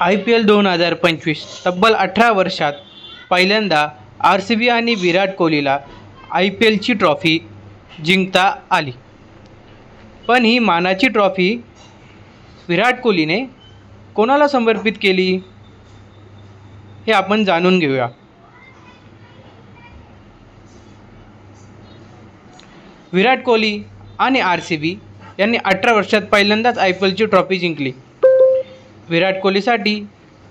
I P L दोन हजार पंचवीस तब्बल अठरा वर्षात पहिल्यांदा आर सी बी आणि विराट कोहलीला आय पी एलची ट्रॉफी जिंकता आली. पण ही मानाची ट्रॉफी विराट कोहलीने कोणाला समर्पित केली? हे आपण जाणून घेऊया. विराट कोहली आणि आर सी बी यांनी अठरा वर्षात पहिल्यांदाच आय पी एलची ट्रॉफी जिंकली. विराट कोहलीसाठी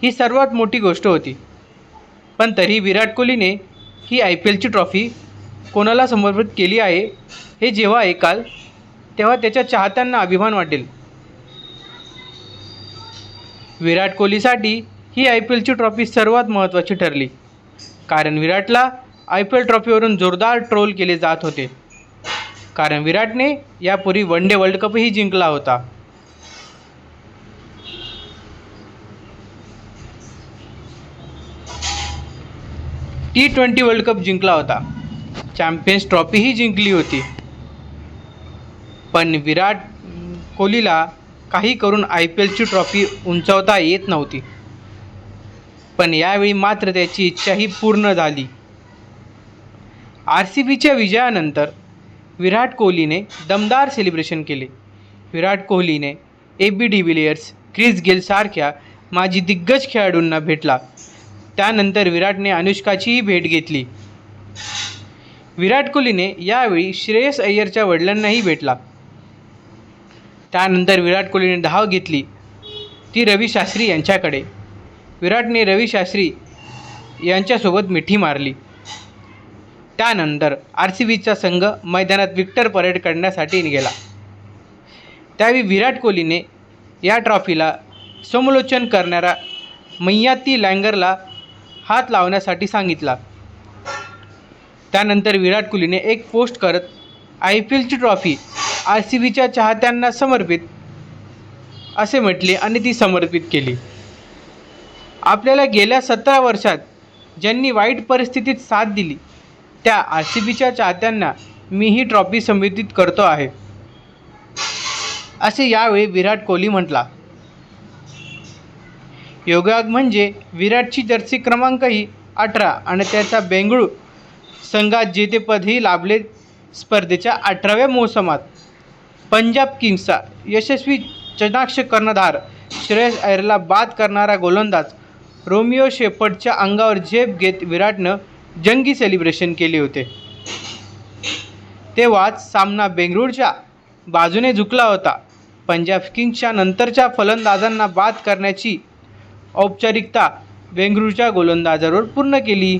ही सर्वात मोठी गोष्ट होती. पण तरी विराट कोहलीने ही आय पी एलची ट्रॉफी कोणाला समर्पित केली आहे हे जेव्हा ऐकाल तेव्हा त्याच्या चाहत्यांना अभिमान वाटेल. विराट कोहलीसाठी ही आय पी एलची ट्रॉफी सर्वात महत्त्वाची ठरली. कारण विराटला आय पी एल ट्रॉफीवरून जोरदार ट्रोल केले जात होते. कारण विराटने यापूर्वी वन डे वर्ल्ड कपही जिंकला होता. टी ट्वेंटी वर्ल्ड कप जिंकला होता. चॅम्पियन्स ट्रॉफीही जिंकली होती. पण विराट कोहलीला काही करून आय पी एलची ट्रॉफी उंचावता येत नव्हती. पण यावेळी मात्र त्याची इच्छाही पूर्ण झाली. आर सी बीच्या विजयानंतर विराट कोहलीने दमदार सेलिब्रेशन केले. विराट कोहलीने ए बी डिव्हिलियर्स क्रिस गेलसारख्या माझी माजी दिग्गज खेळाडूंना भेटला. त्यानंतर विराटने अनुष्काचीही भेट घेतली. विराट कोहलीने यावेळी श्रेयस अय्यरच्या वडिलांनाही भेटला. त्यानंतर विराट कोहलीने धाव घेतली. ती रवी शास्त्री यांच्याकडे. विराटने रवी शास्त्री यांच्यासोबत मिठी मारली. त्यानंतर आर सी बीचा संघ मैदानात विक्टर परेड करण्यासाठी गेला त्यावेळी विराट कोहलीने या ट्रॉफीला समालोचन करणाऱ्या मैयाती लँगरला हात लावण्यासाठी सांगितला. त्यानंतर विराट कोहलीने एक पोस्ट करत आय पी एलची ट्रॉफी आर सी बीच्या चाहत्यांना समर्पित असे म्हटले आणि ती समर्पित केली. आपल्याला गेल्या सतरा वर्षात ज्यांनी वाईट परिस्थितीत साथ दिली त्या आर सी बीच्या चाहत्यांना मी ही ट्रॉफी समर्पित करतो आहे. असे यावेळी विराट कोहली म्हटला. योगायोग म्हणजे विराटची जर्सी क्रमांकही अठरा आणि त्याचा बेंगळूर संघात जेतेपदही लाभले स्पर्धेच्या अठराव्या मोसमात. पंजाब किंग्सचा यशस्वी चनाक्ष कर्णधार श्रेयस अय्यरला बाद करणारा गोलंदाज रोमिओ शेफर्डच्या अंगावर झेप घेत विराटनं जंगी सेलिब्रेशन केले होते. तेव्हाच सामना बेंगळूरच्या बाजूने झुकला होता. पंजाब किंग्सच्या नंतरच्या फलंदाजांना बाद करण्याची औपचारिकता बेंगळूरच्या गोलंदाजावर पूर्ण केली.